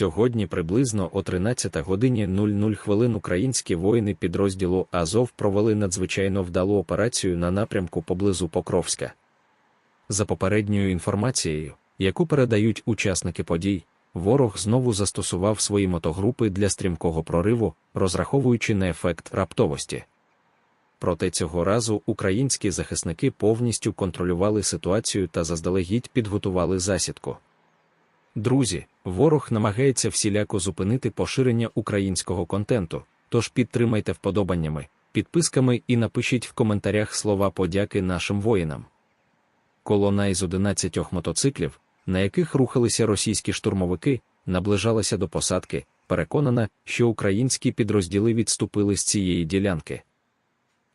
Сьогодні приблизно о 13 годині 00 хвилин українські воїни підрозділу Азов провели надзвичайно вдалу операцію на напрямку поблизу Покровська. За попередньою інформацією, яку передають учасники подій, ворог знову застосував свої мотогрупи для стрімкого прориву, розраховуючи на ефект раптовості. Проте цього разу українські захисники повністю контролювали ситуацію та заздалегідь підготували засідку. Друзі, ворог намагається всіляко зупинити поширення українського контенту, тож підтримайте вподобаннями, підписками і напишіть в коментарях слова подяки нашим воїнам. Колона із 11 мотоциклів, на яких рухалися російські штурмовики, наближалася до посадки, переконана, що українські підрозділи відступили з цієї ділянки.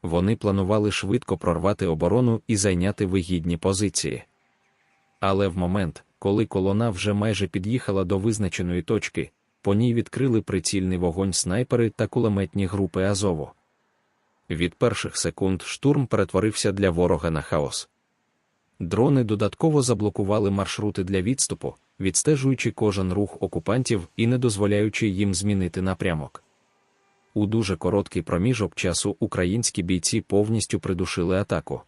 Вони планували швидко прорвати оборону і зайняти вигідні позиції. Але в момент, коли колона вже майже під'їхала до визначеної точки, по ній відкрили прицільний вогонь снайпери та кулеметні групи Азову. Від перших секунд штурм перетворився для ворога на хаос. Дрони додатково заблокували маршрути для відступу, відстежуючи кожен рух окупантів і не дозволяючи їм змінити напрямок. У дуже короткий проміжок часу українські бійці повністю придушили атаку.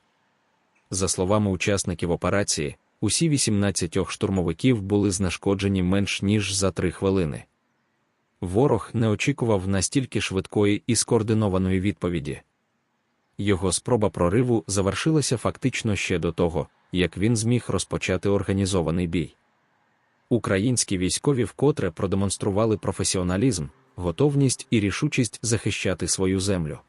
За словами учасників операції, усі 18 штурмовиків були знешкоджені менш ніж за три хвилини. Ворог не очікував настільки швидкої і скоординованої відповіді. Його спроба прориву завершилася фактично ще до того, як він зміг розпочати організований бій. Українські військові вкотре продемонстрували професіоналізм, готовність і рішучість захищати свою землю.